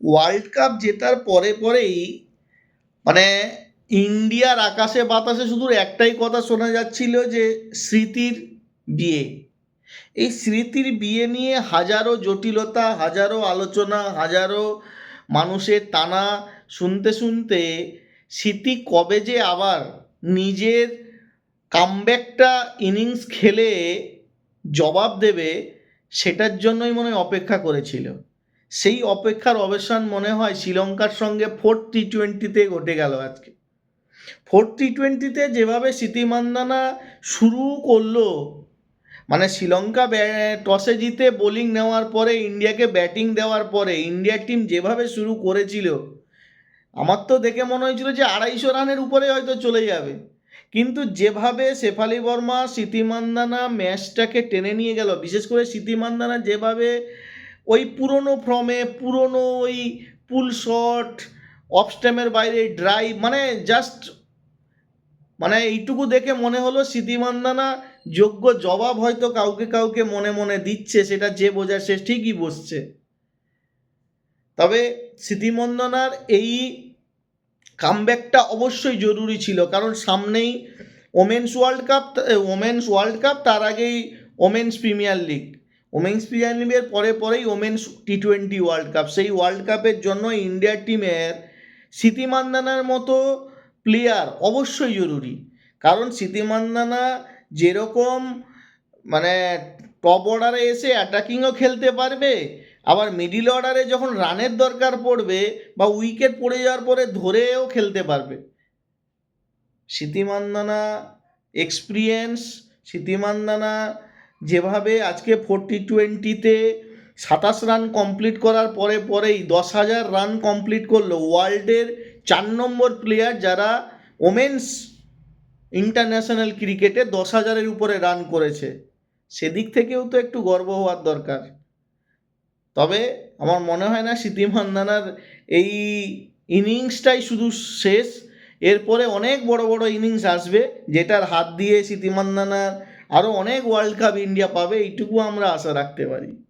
World cup জেতার পরে পরেই মানে ইন্ডিয়ার আকাশে বাতাসে শুধু একটাই কথা শোনা যাচ্ছিল যে স্মৃতির বিয়ে। এই স্মৃতির বিয়ে নিয়ে হাজারো জটিলতা, হাজারো আলোচনা, হাজারো মানুষের টানা শুনতে শুনতে স্মৃতি কবে যে আবার নিজের কামব্যাকটা ইনিংস খেলে জবাব দেবে, সেটার জন্যই মনে অপেক্ষা করেছিল। সেই অপেক্ষার অবসান মনে হয় শ্রীলঙ্কার সঙ্গে ফোর্থ টি টোয়েন্টিতে ঘটে গেল আজকে। ফোর্থ টি টোয়েন্টিতে যেভাবে স্মৃতিমান্দানা শুরু করল মানে শ্রীলঙ্কা টসে জিতে বোলিং নেওয়ার পরে, ইন্ডিয়াকে ব্যাটিং দেওয়ার পরে, ইন্ডিয়ার টিম যেভাবে শুরু করেছিল, আমার তো দেখে মনে হয়েছিল যে আড়াইশো রানের উপরে হয়তো চলে যাবে। কিন্তু যেভাবে শেফালি বর্মা স্মৃতিমান্দানা ম্যাচটাকে টেনে নিয়ে গেল, বিশেষ করে স্মৃতিমান্দানা যেভাবে ওই পুরনো ফর্মে, পুরনো ওই পুল শট, অফ স্ট্যামের বাইরে ড্রাইভ মানে জাস্ট মানে এইটুকু দেখে মনে হলো স্মৃতিমান্দানা যোগ্য জবাব হয়তো কাউকে কাউকে মনে মনে দিচ্ছে, সেটা যে বোঝার সে ঠিকই বসছে। তবে স্মৃতিমন্দনার এই কামব্যাকটা অবশ্যই জরুরি ছিল, কারণ সামনেই women's world cup women's world cup তার আগেই women's premier league women's premier লিগের পরে পরেই women's T twenty world cup. সেই ওয়ার্ল্ড কাপের জন্য ইন্ডিয়ার টিমের স্মৃতিমান্দানার মতো প্লেয়ার অবশ্যই জরুরি। কারণ স্মৃতিমান্দানা যেরকম মানে টপ অর্ডারে এসে অ্যাটাকিংও খেলতে পারবে, আবার মিডিল অর্ডারে যখন রানের দরকার পড়বে বা উইকেট পড়ে যাওয়ার পরে ধরেও খেলতে পারবে। স্মৃতিমান্দানা এক্সপিরিয়েন্স স্মৃতিমান্দানা যেভাবে আজকে ফোরটি টোয়েন্টিতে সাতাশ রান কমপ্লিট করার পরে পরেই দশ হাজার রান কমপ্লিট করল ওয়ার্ল্ডের চার নম্বর প্লেয়ার যারা ওমেন্স ইন্টারন্যাশনাল ক্রিকেটে দশ হাজারের উপরে রান করেছে। সেদিক থেকেও তো একটু গর্ব হওয়ার দরকার। তবে আমার মনে হয় না স্মৃতিমান্দানার এই ইনিংসটাই শুধু শেষ, এরপরে অনেক বড় বড় ইনিংস আসবে, যেটার হাত দিয়ে স্মৃতিমান্দানার আরও অনেক ওয়ার্ল্ড কাপ ইন্ডিয়া পাবে এইটুকু আমরা আশা রাখতে পারি।